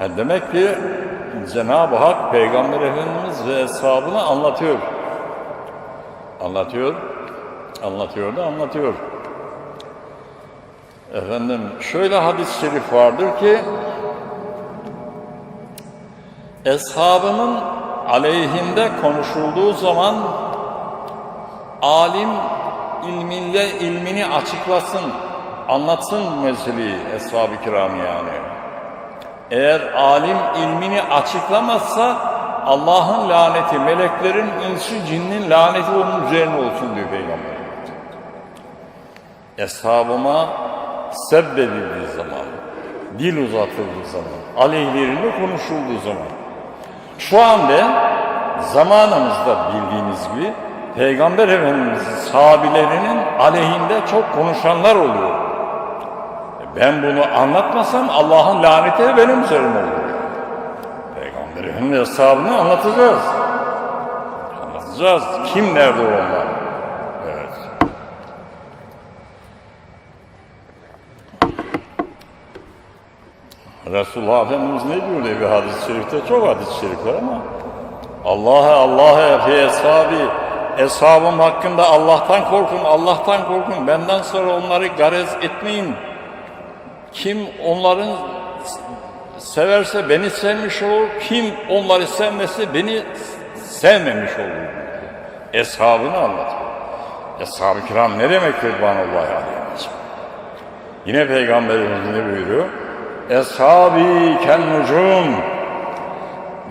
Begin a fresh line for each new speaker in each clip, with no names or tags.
Yani demek ki Cenab-ı Hak Peygamber Efendimiz ve hesabını anlatıyor. Anlatıyor, anlatıyor da anlatıyor. Efendim şöyle hadis-i şerif vardır ki eshabının aleyhinde konuşulduğu zaman alim ilminle ilmini açıklasın, anlatsın meseleyi eshab-ı kiram yani. Eğer alim ilmini açıklamazsa Allah'ın laneti, meleklerin, insi, cinnin laneti onun üzerine olsun diyor Peygamber. Eshabıma sebbedildiği zaman, dil uzatıldığı zaman, aleyhlerinde konuşulduğu zaman. Şu anda zamanımızda bildiğiniz gibi Peygamber Efendimiz'in sahabilerinin aleyhinde çok konuşanlar oluyor. Ben bunu anlatmasam Allah'ın laneti benim üzerime olur. Peygamber Efendimiz hesabını anlatacağız. Anlatacağız. Kim nerede onlar? Evet. Resulullah Efendimiz ne diyor diye bir hadis-i şerifte çok hadis-i şerif var ama Allah'a Allah'a fi eshabi eshabım hakkında Allah'tan korkun, Allah'tan korkun. Benden sonra onları garez etmeyin. Kim onların severse beni sevmiş olur. Kim onları sevmezse beni sevmemiş olur. Eshabını anlatıyor. Eshab-ı kiram ne demektir Allah aleyhi Yine Peygamberimiz ne buyuruyor? Eshabi kel nucum.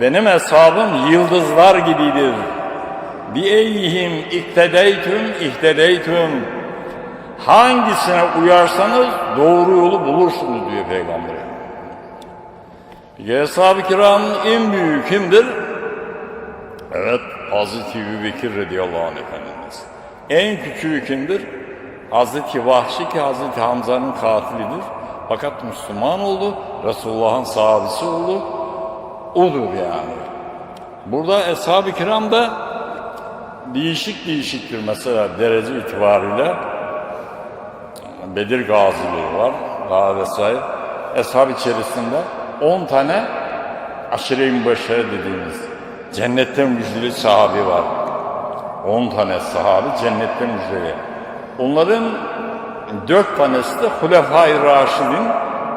Benim hesabım yıldızlar gibidir. Bi eyyihim iktedeytüm ihtedeytüm. Hangisine uyarsanız doğru yolu bulursunuz diyor Peygamber. Eshab-ı kiramın en büyüğü kimdir? Evet, Hazreti Ebu Bekir radıyallahu anh Efendimiz. En küçüğü kimdir? Hazreti Vahşi ki Hazreti Hamza'nın katilidir. Fakat Müslüman oldu, Resulullah'ın sahabesi oldu. Odur yani. Burada Eshab-ı Kiram da değişik değişiktir mesela derece itibariyle. Bedir gaziliği var, daha vesaire. Eshab içerisinde 10 tane aşire-i mübeşşere dediğimiz cennetten müjdeli sahabi var. 10 tane sahabi cennetten müjdeli. Onların dört tanesi de Hulefai Raşidin,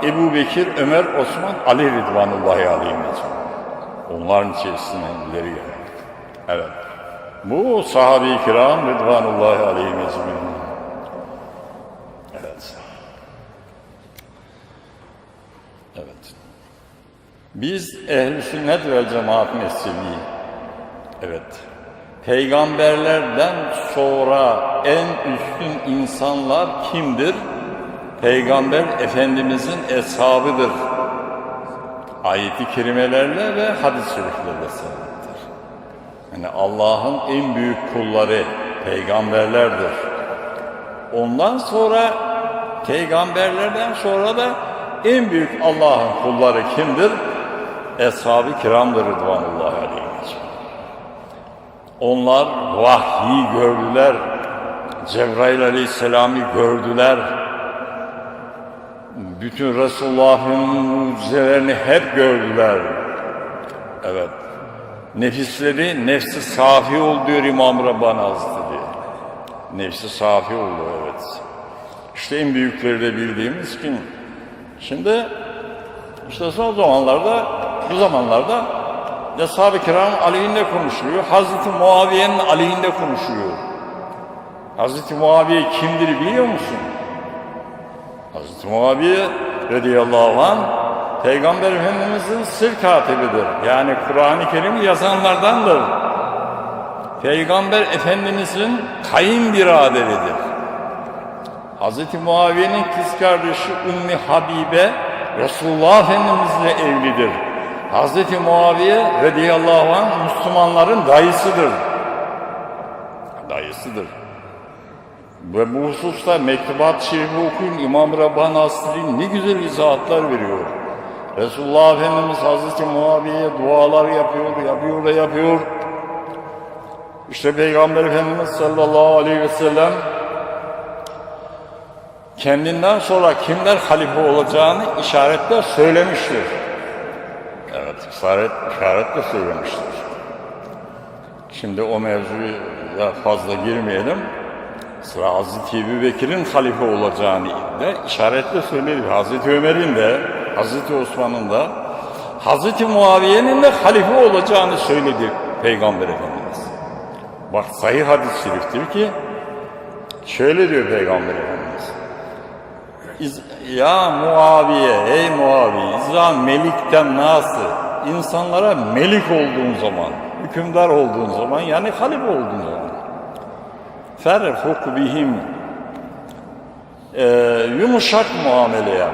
Ebu Bekir, Ömer, Osman, Ali Ridvanullahi aleyhim Onların içerisinden ileri gelen. Evet. Bu sahabe-i kiram Ridvanullahi aleyhim ecmaîn. Evet. Evet. Biz ehl-i sünnet ve cemaat mesleği, evet, peygamberlerden sonra en üstün insanlar kimdir? Peygamber Efendimizin eshabıdır. Ayet-i kerimelerle ve hadis-i şeriflerle sabittir. Yani Allah'ın en büyük kulları peygamberlerdir. Ondan sonra peygamberlerden sonra da en büyük Allah'ın kulları kimdir? Eshab-ı kiramdır Rıdvanullahi aleyhi Onlar vahyi gördüler. Cebrail aleyhisselamı gördüler. Bütün Resulullah'ın mucizelerini hep gördüler. Evet. Nefisleri nefsi safi ol diyor İmam Rabbani Hazretleri. Nefsi safi oldu evet. İşte en büyükleri de bildiğimiz kim? Şimdi işte son zamanlarda bu zamanlarda Eshab-ı Kiram aleyhinde konuşuluyor. Hazreti Muaviye'nin aleyhinde konuşuluyor. Hazreti Muaviye kimdir biliyor musun? Hazreti Muaviye radıyallahu anh Peygamber Efendimiz'in sır katibidir. Yani Kur'an-ı Kerim yazanlardandır. Peygamber Efendimiz'in kayınbiraderidir. Hazreti Muaviye'nin kız kardeşi Ümmü Habibe Resulullah Efendimiz'le evlidir. Hazreti Muaviye radıyallahu anh Müslümanların dayısıdır. Dayısıdır. Ve bu hususta Mektubat Şerifi okuyun İmam Rabbani Asli ne güzel izahatlar veriyor. Resulullah Efendimiz Hazreti Muaviye'ye dualar yapıyor, yapıyor da yapıyor. İşte Peygamber Efendimiz sallallahu aleyhi ve sellem kendinden sonra kimler halife olacağını işaretler söylemiştir. İşaret, işaretle söylemiştir. Şimdi o mevzuya fazla girmeyelim. Sıra Hazreti Ebu Bekir'in halife olacağını da işaretle söyledi. Hazreti Ömer'in de, Hazreti Osman'ın da, Hazreti Muaviye'nin de halife olacağını söyledi Peygamber Efendimiz. Bak sahih hadis-i şeriftir ki, şöyle diyor Peygamber Efendimiz. Ya Muaviye, ey Muaviye, İzra melikten nasıl? İnsanlara melik olduğun zaman, hükümdar olduğun zaman, yani halife olduğun zaman. Ferfuk bihim, Ee, yumuşak muamele yap.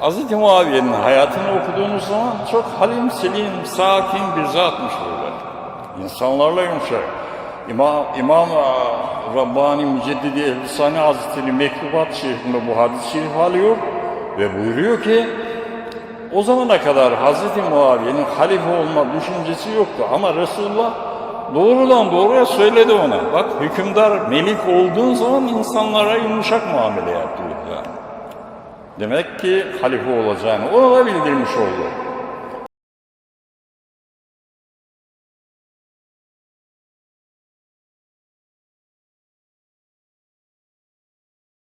Hz. Muaviye'nin hayatını okuduğunuz zaman çok halim, selim, sakin bir zatmış böyle. İnsanlarla yumuşak. İmam, İmam e, Rabbani Müceddidi Ehlisani Hazretleri Mektubat şerifinde bu hadis-i şerif alıyor ve buyuruyor ki o zamana kadar Hz. Muaviye'nin halife olma düşüncesi yoktu ama Resulullah doğrudan doğruya söyledi ona. Bak hükümdar, melik olduğun zaman insanlara yumuşak muamele yap. Yani. Demek ki halife olacağını ona da bildirmiş oldu.